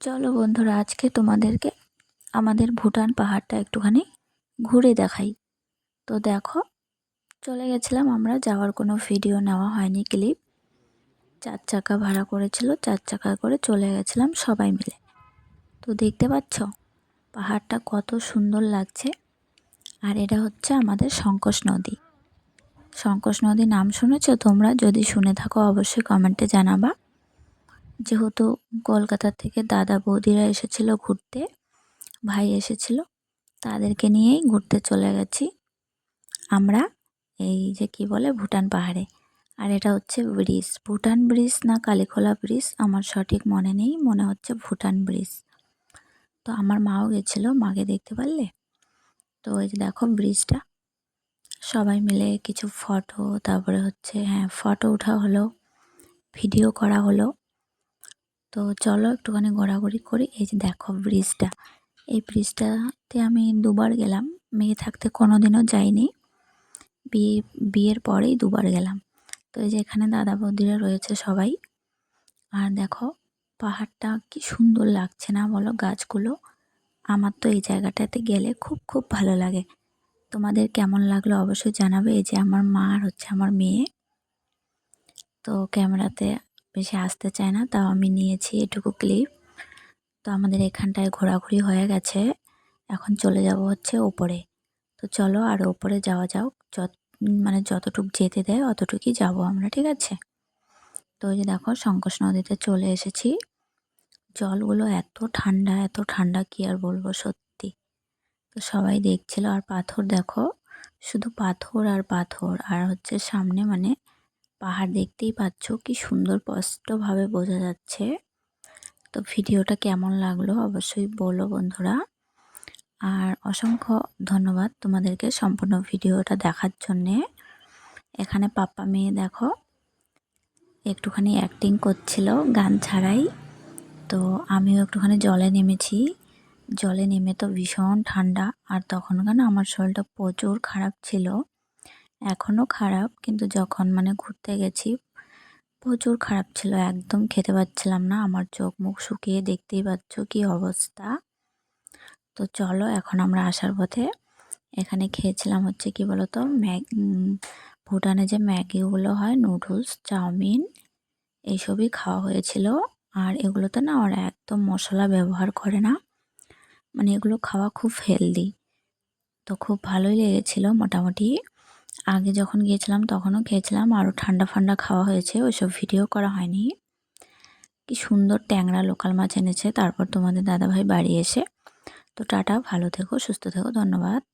চলো বন্ধুরা, আজকে তোমাদেরকে আমাদের ভুটান পাহাড়টা একটুখানি ঘুরে দেখাই। তো দেখো, চলে গেছিলাম আমরা, যাওয়ার কোনো ভিডিও নেওয়া হয়নি ক্লিপ চার চাকা ভাড়া করেছিল, চার চাকা করে চলে গেছিলাম সবাই মিলে। তো দেখতে পাচ্ছ, পাহাড়টা কত সুন্দর লাগছে। আর এটা হচ্ছে আমাদের শঙ্কোষ নদী। শঙ্কোষ নদী নাম শুনেছো তোমরা? যদি শুনে থাকো, অবশ্যই কমেন্টে জানাবা। যেহেতু কলকাতা থেকে দাদা বৌদিরা এসেছিল ঘুরতে, ভাই এসেছিল, তাদেরকে নিয়েই ঘুরতে চলে গেছি আমরা এই যে কি বলে ভুটান পাহাড়ে। আর এটা হচ্ছে ব্রিজ। ভুটান ব্রিজ না কালীখোলা ব্রিজ আমার সঠিক মনে নেই, মনে হচ্ছে ভুটান ব্রিজ। তো আমার মাও গেছিল, মাকে দেখতে পারলে? তো ওই যে দেখো ব্রিজটা, সবাই মিলে কিছু ফটো, তারপরে হচ্ছে হ্যাঁ ফটো ওঠা হলো, ভিডিও করা হলো। তো চলো একটুখানি ঘোরাঘুরি করি। এই যে দেখো ব্রিজটা। এই ব্রিজটাতে আমি দুবার গেলাম। মেয়ে থাকতে কোনো দিনও যাইনি। বিয়ে, বিয়ের পরেই দুবার গেলাম। তো এই যে এখানে দাদা বৌদিরা রয়েছে সবাই। আর দেখো পাহাড়টা কি সুন্দর লাগছে না বলো গাছগুলো। আমার তো এই জায়গাটাতে গেলে খুব খুব ভালো লাগে। তোমাদের কেমন লাগল অবশ্যই জানাবে। এই যে আমার মা আর হচ্ছে আমার মেয়ে। তো ক্যামেরাতে বেশি আসতে চায় না, তাও আমি নিয়েছি এটুকু ক্লিপ তো আমাদের এখানটায় ঘোরাঘুরি হয়ে গেছে, এখন চলে যাব হচ্ছে ওপরে। তো চলো আর ওপরে যাওয়া যাক যত মানে যতটুক যেতে দেয় অতটুকুই যাব আমরা, ঠিক আছে? তো ওই যে দেখো শঙ্কোষ নদীতে চলে এসেছি। জলগুলো এত ঠান্ডা এত ঠান্ডা কি আর বলব সত্যি। তো সবাই দেখছিল আর পাথর দেখো, শুধু পাথর আর পাথর, আর হচ্ছে সামনে মানে পাহাড় দেখতেই পাচ্ছ কি সুন্দর স্পষ্টভাবে বোঝা যাচ্ছে। তো ভিডিওটা কেমন লাগল অবশ্যই বলো বন্ধুরা। আর অসংখ্য ধন্যবাদ তোমাদেরকে সম্পূর্ণ ভিডিওটা দেখার জন্যে। এখানে পাপ্পা মেয়ে দেখো, একটুখানি অ্যাক্টিং করছিল গান ছাড়াই। তো আমিও একটুখানি জলে নেমেছি। জলে নেমে তো ভীষণ ঠান্ডা, আর তখন কেন আমার শরীরটা প্রচুর খারাপ ছিল। এখনও খারাপ, কিন্তু যখন মানে ঘুরতে গেছি, প্রচুর খারাপ ছিল, একদম খেতে পাচ্ছিলাম না, আমার চোখ মুখ শুকিয়ে দেখতেই পাচ্ছ কি অবস্থা। তো চলো, এখন আমরা আসার পথে এখানে খেয়েছিলাম হচ্ছে কি বলতো, ম্যাগ ভুটানে যে ম্যাগিগুলো হয়, নুডলস, চাউমিন, এইসবই খাওয়া হয়েছিল। আর এগুলোতে না ওরা একদম মশলা ব্যবহার করে না মানে এগুলো খাওয়া খুব হেলদি তো খুব ভালোই লেগেছিলো মোটামুটি। আগে যখন গিয়েছিলাম তখনও খেয়েছিলাম, আরও ঠান্ডা ফান্ডা খাওয়া হয়েছে, ওইসব ভিডিও করা হয়নি। কি সুন্দর ট্যাংরা লোকাল মাছ এনেছে, তারপর তোমাদের দাদাভাই বাড়ি এসে। তো টাটা, ভালো থেকো, সুস্থ থেকো, ধন্যবাদ।